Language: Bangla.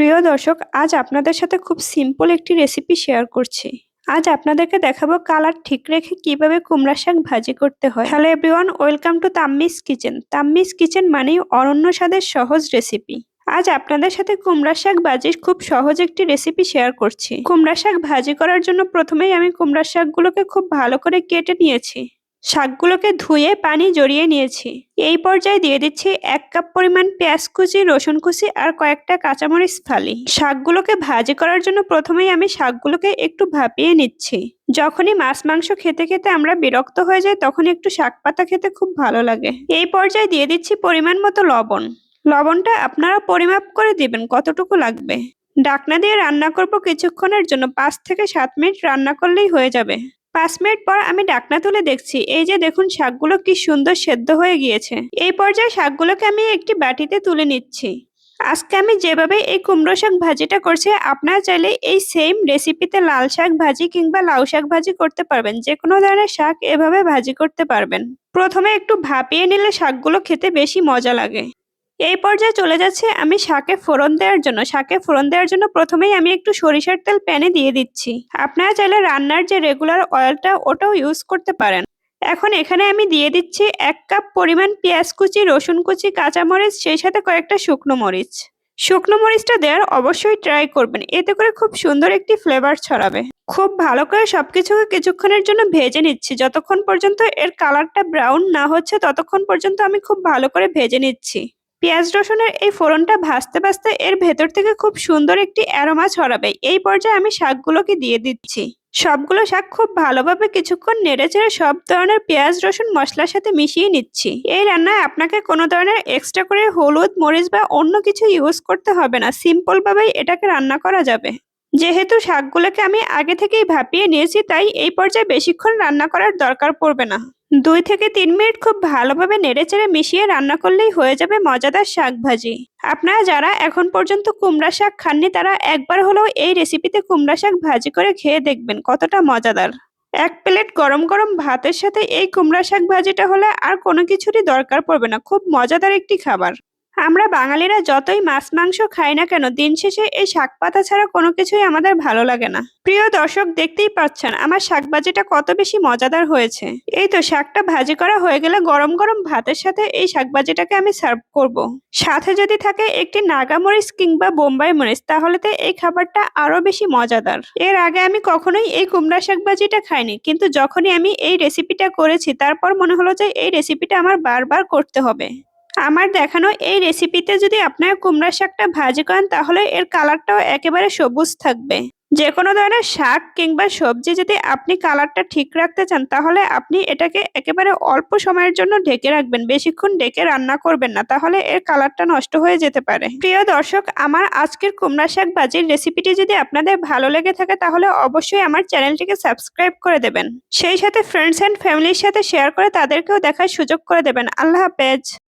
প্রিয় দর্শক, আজ আপনাদের সাথে খুব সিম্পল একটি রেসিপি শেয়ার করছি। আজ আপনাদেরকে দেখাবো কালার ঠিক রেখে কীভাবে কুমড়া শাক ভাজি করতে হয়। Hello everyone welcome to Tammis kitchen Tammis kitchen মানেই অনন্য স্বাদের সহজ রেসিপি আজ আপনাদের সাথে কুমড়া শাক ভাজির খুব সহজ একটি রেসিপি শেয়ার করছি। কুমড়া শাক ভাজি করার জন্য প্রথমেই আমি কুমড়া শাকগুলোকে খুব ভালো করে কেটে নিয়েছি। শাকগুলোকে ধুয়ে পানি জড়িয়ে নিয়েছি। এই পর্যায়ে দিয়ে দিচ্ছি এক কাপ পরিমাণ পেঁয়াজ কুচি, রসুন কুচি আর কয়েকটা কাঁচামরিচ ফালি। শাকগুলোকে ভাজি করার জন্য প্রথমেই আমি শাকগুলোকে একটু ভাপিয়ে নিচ্ছি। যখনই মাছ মাংস খেতে খেতে আমরা বিরক্ত হয়ে যাই, তখন একটু শাক পাতা খেতে খুব ভালো লাগে। এই পর্যায়ে দিয়ে দিচ্ছি পরিমাণ মতো লবণ। লবণটা আপনারা পরিমাপ করে দিবেন কতটুকু লাগবে। ডাকনা দিয়ে রান্না করব কিছুক্ষণের জন্য, পাঁচ থেকে সাত মিনিট রান্না করলেই হয়ে যাবে। পাঁচ মিনিট পর আমি ডাকনা তুলে দেখছি, এই যে দেখুন শাকগুলো কি সুন্দর সেদ্ধ হয়ে গিয়েছে। এই পর্যায়ে শাকগুলোকে আমি একটি বাটিতে তুলে নিচ্ছি। আজকে আমি যেভাবে এই কুমড়ো শাক ভাজিটা করছি, আপনারা চাইলে এই সেম রেসিপিতে লাল শাক ভাজি কিংবা লাউ শাক ভাজি করতে পারবেন। যে কোনো ধরনের শাক এভাবে ভাজি করতে পারবেন। প্রথমে একটু ভাপিয়ে নিলে শাকগুলো খেতে বেশি মজা লাগে। এই পর্যায়ে চলে যাচ্ছে আমি শাকে ফোড়ন দেওয়ার জন্য। শাকে ফোড়ন দেওয়ার জন্য প্রথমেই আমি একটু সরিষার তেল প্যানে দিয়ে দিচ্ছি। আপনারা চাইলে রান্নার যে রেগুলার অয়েলটা, ওটাও ইউজ করতে পারেন। এখন এখানে আমি দিয়ে দিচ্ছি এক কাপ পরিমাণ পেঁয়াজ কুচি, রসুন কুচি, কাঁচামরিচ, সেই সাথে কয়েকটা শুকনো মরিচ। শুকনো মরিচটা দেওয়ার অবশ্যই ট্রাই করবেন। এতে করে খুব সুন্দর একটি ফ্লেভার ছড়াবে। খুব ভালো করে সবকিছুকে কিছুক্ষণের জন্য ভেজে নিচ্ছি। যতক্ষণ পর্যন্ত এর কালারটা ব্রাউন না হচ্ছে, ততক্ষণ পর্যন্ত আমি খুব ভালো করে ভেজে নিচ্ছি। পেঁয়াজ রসুনের এই ফোড়নটা ভাজতে ভাজতে এর ভেতর থেকে খুব সুন্দর একটি অ্যারোমা ছড়াবে। এই পর্যায়ে আমি শাকগুলোকে দিয়ে দিচ্ছি। সবগুলো শাক খুব ভালোভাবে কিছুক্ষণ নেড়ে চেড়ে সব ধরনের পেঁয়াজ রসুন মশলার সাথে মিশিয়ে নিচ্ছি। এই রান্নায় আপনাকে কোনো ধরনের এক্সট্রা করে হলুদ, মরিচ বা অন্য কিছু ইউজ করতে হবে না। সিম্পল ভাবেই এটাকে রান্না করা যাবে। যেহেতু শাকগুলোকে আমি আগে থেকেই ভাপিয়ে নিয়েছি, তাই এই পর্যায়ে বেশিক্ষণ রান্না করার দরকার পড়বে না। দুই থেকে তিন মিনিট খুব ভালোভাবে নেড়েচেড়ে মিশিয়ে রান্না করলেই হয়ে যাবে মজাদার শাক ভাজি আপনারা যারা এখন পর্যন্ত কুমড়া শাক খাননি, তারা একবার হলেও এই রেসিপিতে কুমড়া শাক ভাজি করে খেয়ে দেখবেন কতটা মজাদার। এক প্লেট গরম গরম ভাতের সাথে এই কুমড়া শাক ভাজিটা হলে আর কোনো কিছুরই দরকার পড়বে না, খুব মজাদার একটি খাবার। আমরা বাঙালিরা যতই মাছ, মাংস খাই না কেন, দিন শেষে এই শাক পাতা ছাড়া কোনো কিছুই আমাদের ভালো লাগে না। প্রিয় দর্শক, দেখতেই পাচ্ছেন, আমার শাক ভাজিটা কত বেশি মজাদার হয়েছে। এই তো শাকটা ভাজি করা হয়ে গেলে গরম গরম ভাতের সাথে এই শাক ভাজিটাকে আমি সার্ভ করব। সাথে যদি থাকে একটি নাগা মরিচ কিংবা বোম্বাই মরিচ, তাহলে তো এই খাবারটা আরও বেশি মজাদার। এর আগে আমি কখনোই এই কুমড়া শাক ভাজিটা খাইনি, কিন্তু যখনই আমি এই রেসিপিটা করেছি, তারপর মনে হলো যে এই রেসিপিটা আমার বারবার করতে হবে। আমার দেখানো এই রেসিপিতে যদি আপনার কুমড়া শাকটা ভাজি করেন, তাহলে এর কালারটাও একেবারে সবুজ থাকবে। যে কোনো ধরনের শাক কিংবা সবজি যদি আপনি কালারটা ঠিক রাখতে চান, তাহলে আপনি এটাকে একেবারে অল্প সময়ের জন্য ঢেকে রাখবেন। বেশিক্ষণ ঢেকে রান্না করবেন না, তাহলে এর কালারটা নষ্ট হয়ে যেতে পারে। প্রিয় দর্শক, আমার আজকের কুমড়া শাক ভাজির রেসিপিটি যদি আপনাদের ভালো লেগে থাকে, তাহলে অবশ্যই আমার চ্যানেলটিকে সাবস্ক্রাইব করে দেবেন। সেই সাথে ফ্রেন্ডস অ্যান্ড ফ্যামিলির সাথে শেয়ার করে তাদেরকেও দেখার সুযোগ করে দেবেন। আল্লাহ হাফেজ।